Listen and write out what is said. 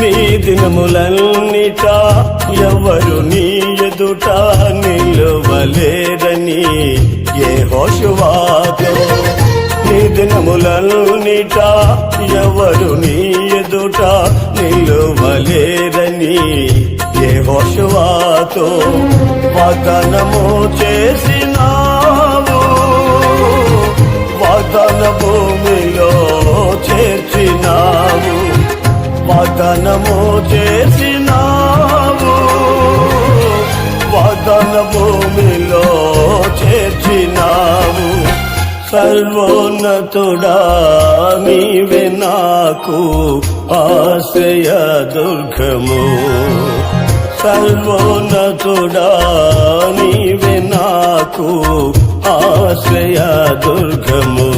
నీ దినములన్నిట ఎవరు నీ ఎదుట నిలువలేరని ఏ హోషువాతో నీ దినములన్నిట ఎవరు నీ ఎదుట నిలువలేరని ఏ హోషువాతో వాగ్దానము చేసినావు. వాగ్దాన భూమిలో చేర్చు వాదనము చేసినావు వాదన భూమిలో చేర్చినావు. సర్వోన్నతుడా నీవే నాకు ఆశ్రయ దుర్గము. సర్వోన్నతుడా నీవే నాకు ఆశ్రయ దుర్గము.